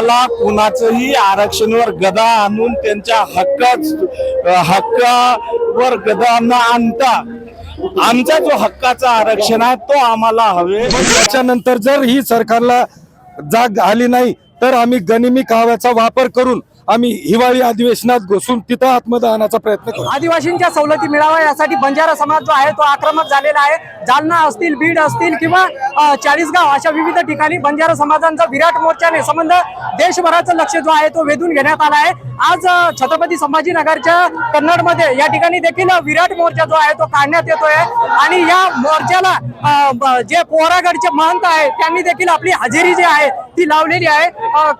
कोणाला कुणाचंही आरक्षणवर गदा आणून त्यांच्या हक्काच हक्कावर गदा न आणता आमचा जो हक्काचा आरक्षण आहे तो आम्हाला हवे. त्याच्यानंतर जर ही सरकारला जाग आली नाही तर आम्ही गनिमी काव्याचा वापर करून आम्ही हिवाळी अधिवेशनात घुसून तिथं आत्मदहनाचा प्रयत्न करू. आदिवासींच्या सवलती मिळाव्या यासाठी बंजारा समाज जो आहे तो आक्रमक झालेला आहे. जालना असतील बीड असतील किंवा चाळीसगाव अशा विविध ठिकाणी बंजारा समाजांचा विराट मोर्चाने संबंध देशभराचं लक्ष जो आहे तो वेधून घेण्यात आला आहे. आज छत्रपती संभाजीनगरच्या कन्नडमध्ये या ठिकाणी देखील विराट मोर्चा जो आहे तो काढण्यात येतोय. आणि या मोर्चाला जे पोहरागडचे महंत आहे त्यांनी देखील आपली हजेरी जी आहे ती लावलेली आहे.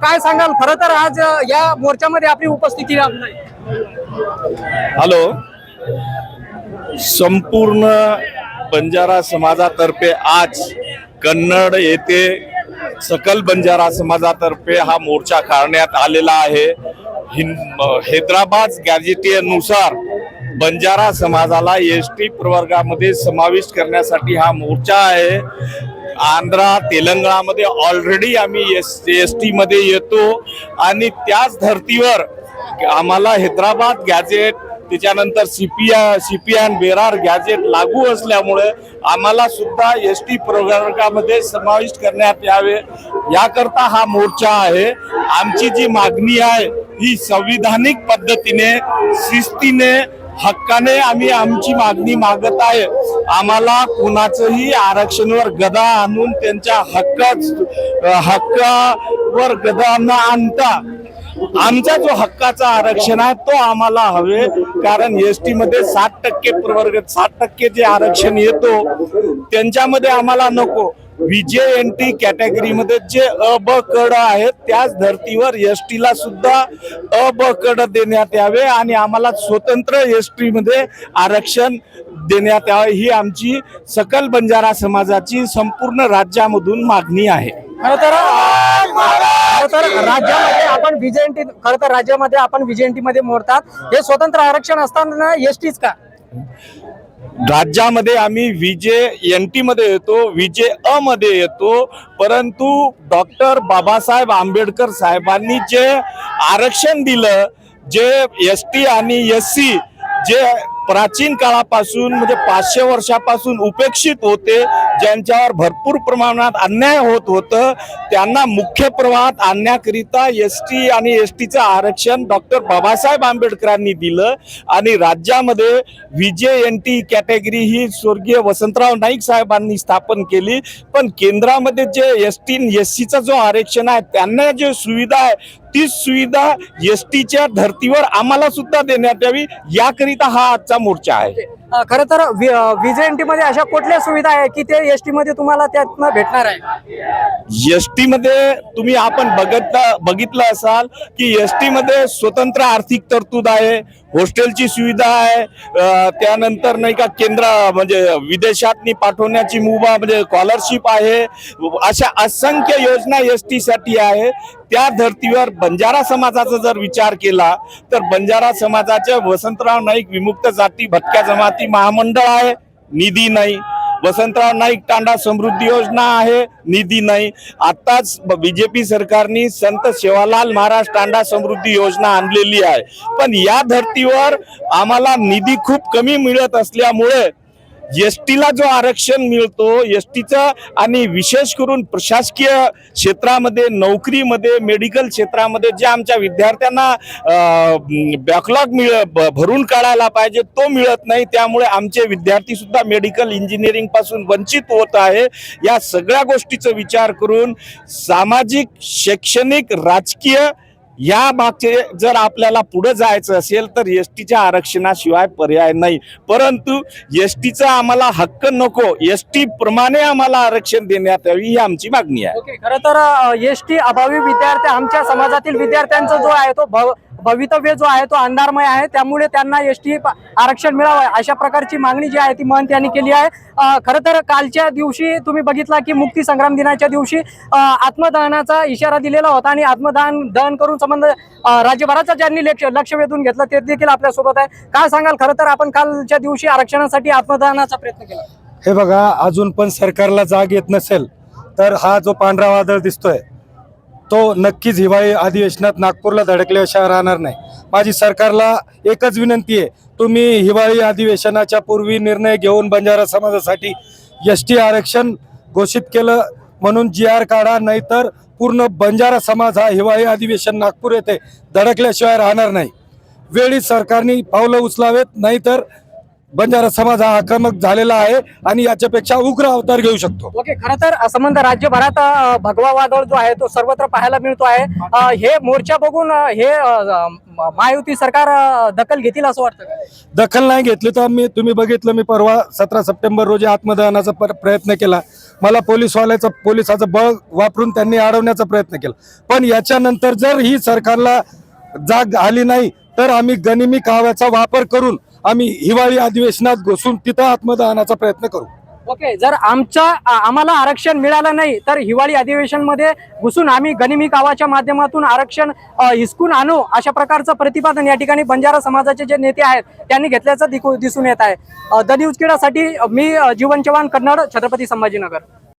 काय सांगाल? खरं तर आज या मोर्चामध्ये आपली उपस्थिती हॅलो. संपूर्ण बंजारा समाजातर्फे आज कन्नड येथे सकल बंजारा समाजातर्फे हा मोर्चा काढण्यात आलेला आहे. हैदराबाद गॅजेटियनुसार बंजारा समाजाला एस टी प्रवर्गामध्ये समाविष्ट करण्यासाठी हा मोर्चा आहे. आंध्रा तेलंगणामध्ये ऑलरेडी आम्ही एस एस टीमध्ये येतो. आणि त्याच धर्तीवर आम्हाला हैदराबाद गॅजेट त्याच्यानंतर सीपीआय सीपीआय बेरार गॅजेट लागू असल्यामुळे आम्हाला सुद्धा एस टी प्रवर्गामध्ये समाविष्ट करण्यात यावे. याकरता हा मोर्चा आहे. आमची जी मागणी आहे ही संविधानिक पद्धतीने शिस्तीने हक्काने आम्ही आमची मागणी मागत आहे. आम्हाला कुणाचंही आरक्षणवर गदा आणून त्यांच्या हक्काच हक्कावर गदा न आणता आमचा जो हक्काचा आरक्षण आहे तो आम्हाला हवे. कारण एस टी मध्ये साठ टक्के प्रवर्ग साठ टक्के जे आरक्षण येतो त्यांच्यामध्ये आम्हाला नको. एन टी कॅटेगरीमध्ये जे अ ब कड आहेत त्याच धर्तीवर एस टीला सुद्धा अ ब कड देण्यात यावे आणि आम्हाला स्वतंत्र एस टीमध्ये आरक्षण देण्यात यावे. ही आमची सकल बंजारा समाजाची संपूर्ण राज्यामधून मागणी आहे. खरं तर राज्यामध्ये आपण व्हीजेएनटी खर तर राज्यामध्ये आपण व्हीजेएनटी मोडतात. हे स्वतंत्र आरक्षण असताना एसटीच का? राज्यामध्ये आम्ही विजे एन टीमध्ये येतो विजे अ मध्ये येतो परंतु डॉक्टर बाबासाहेब आंबेडकर साहेबांनी जे आरक्षण दिलं जे एस टी आणि एस सी जे प्राचीन काळापासून म्हणजे पाचशे वर्षापासून उपेक्षित होते ज्यांच्यावर भरपूर प्रमाणात अन्याय होत होतं त्यांना मुख्य प्रवाहात आणण्याकरिता एस टी आणि एस टीचं आरक्षण डॉक्टर बाबासाहेब आंबेडकरांनी दिलं. आणि राज्यामध्ये विजय एन टी कॅटेगरी ही स्वर्गीय वसंतराव नाईक साहेबांनी स्थापन केली. पण केंद्रामध्ये जे एस टी एस सीचं जो आरक्षण आहे त्यांना जे सुविधा आहे तीच सुविधा एस टीच्या धर्तीवर आम्हाला सुद्धा देण्यात यावी. याकरिता हा मोर्चा आहे अ, खरं तर व्हीजेएनटी मध्ये अशा कुठल्या सुविधा आहे की ते एसटी मध्ये तुम्हाला त्यातनं भेटणार आहे? एस टी मध्ये तुम्ही आपण बघत बघितलं असाल की एस टी मध्ये स्वतंत्र आर्थिक तरतूद आहे हॉस्टेलची सुविधा आहे त्यानंतर नाही का केंद्र म्हणजे विदेशातनी पाठवण्याची मुभा म्हणजे स्कॉलरशिप आहे अशा असंख्य योजना एस टी साठी आहे. त्या धर्तीवर बंजारा समाजाचा जर विचार केला तर बंजारा समाजाच्या वसंतराव नाईक विमुक्त जाती भटक्या जमाती महामंडळ आहे निधी नाही. वसंतराव नाईक तांडा समृद्धी योजना आहे निधी नाही. आताच बीजेपी सरकारने संत सेवालाल महाराज तांडा समृद्धी योजना आणलेली आहे. पण या धर्तीवर आम्हाला निधी खूप कमी मिळत असल्यामुळे एस टीला जो आरक्षण मिळतो एस टीचं आणि विशेष करून प्रशासकीय क्षेत्रामध्ये नोकरीमध्ये मेडिकल क्षेत्रामध्ये जे आमच्या विद्यार्थ्यांना बॅकलॉग मिळ ब- भरून काढायला पाहिजे तो मिळत नाही. त्यामुळे आमचे विद्यार्थी सुद्धा मेडिकल इंजिनिअरिंगपासून वंचित होत आहे. या सगळ्या गोष्टीचा विचार करून सामाजिक शैक्षणिक राजकीय या मागचे जर आपल्याला पुढे जायचं असेल तर एस टीच्या आरक्षणाशिवाय पर्याय नाही. परंतु एस टीचा आम्हाला हक्क नको. एस टी प्रमाणे आम्हाला आरक्षण देण्यात यावी ही आमची मागणी आहे. खरं तर एस टी अभावी विद्यार्थी आमच्या समाजातील विद्यार्थ्यांचा जो आहे तो भव भवितव्य जो आहे तो अंधारमय आहे. त्यामुळे त्यांना एस टी आरक्षण मिळावं. अशा प्रकारची मागणी जी आहे ती महंत यांनी केली आहे. खरं तर कालच्या दिवशी तुम्ही बघितला की मुक्ती संग्राम दिनाच्या दिवशी आत्मदहनाचा इशारा दिलेला होता आणि आत्मदहन दहन करून संबंध राज्यभराचा ज्यांनी लक्ष लक्ष वेधून घेतलं ते देखील आपल्यासोबत आहे. काय सांगाल? खरं तर आपण कालच्या दिवशी आरक्षणासाठी आत्मदहनाचा प्रयत्न केला. हे बघा अजून पण सरकारला जाग येत नसेल तर हा जो पांढरा वादळ दिसतोय तो नक्कीच हिवाळी अधिवेशनात नागपूरला धडकल्याशिवाय राहणार नाही. माझी सरकारला एकच विनंती आहे तुम्ही हिवाळी अधिवेशनाच्या पूर्वी निर्णय घेऊन बंजारा समाजासाठी एस टी आरक्षण घोषित केलं म्हणून जी आर काढा नाहीतर पूर्ण बंजारा समाज हा हिवाळी अधिवेशन नागपूर येथे धडकल्याशिवाय राहणार नाही. वेळी सरकारने पावलं उचलावेत नाहीतर बंजारा समाज हा आक्रमक झालेला आहे आणि याच्यापेक्षा उग्र अवतार घेऊ शकतो. ओके खरं तर संबंध राज्यभरात भगवा वादळ जो आहे तो सर्वत्र पाहायला मिळतो आहे. हे मोर्चा बघून हे महायुती सरकार दखल घेतील असं वाटतं? दखल नाही घेतली तर मी तुम्ही बघितलं मी परवा सतरा सप्टेंबर रोजी आत्मदहनाचा पर- प्रयत्न केला. मला पोलीसवाल्याचा पोलिसाचं बळ वापरून त्यांनी अडवण्याचा प्रयत्न केला. पण याच्यानंतर जर ही सरकारला जाग आली नाही तर आम्ही गनिमी काव्याचा वापर करून आम्ही हिवाळी अधिवेशनात घुसून तिथं आत्मदहनाचा प्रयत्न करू. ओके जर आमच्या आम्हाला आरक्षण मिळालं नाही तर हिवाळी अधिवेशनमध्ये घुसून आम्ही गनिमी कावाच्या माध्यमातून आरक्षण हिसकून आणू अशा प्रकारचं प्रतिपादन या ठिकाणी बंजारा समाजाचे जे नेते आहेत त्यांनी घेतल्याचं दिसून येत आहे. द न्यूज किडासाठी मी जीवन चव्हाण कन्नड छत्रपती संभाजीनगर.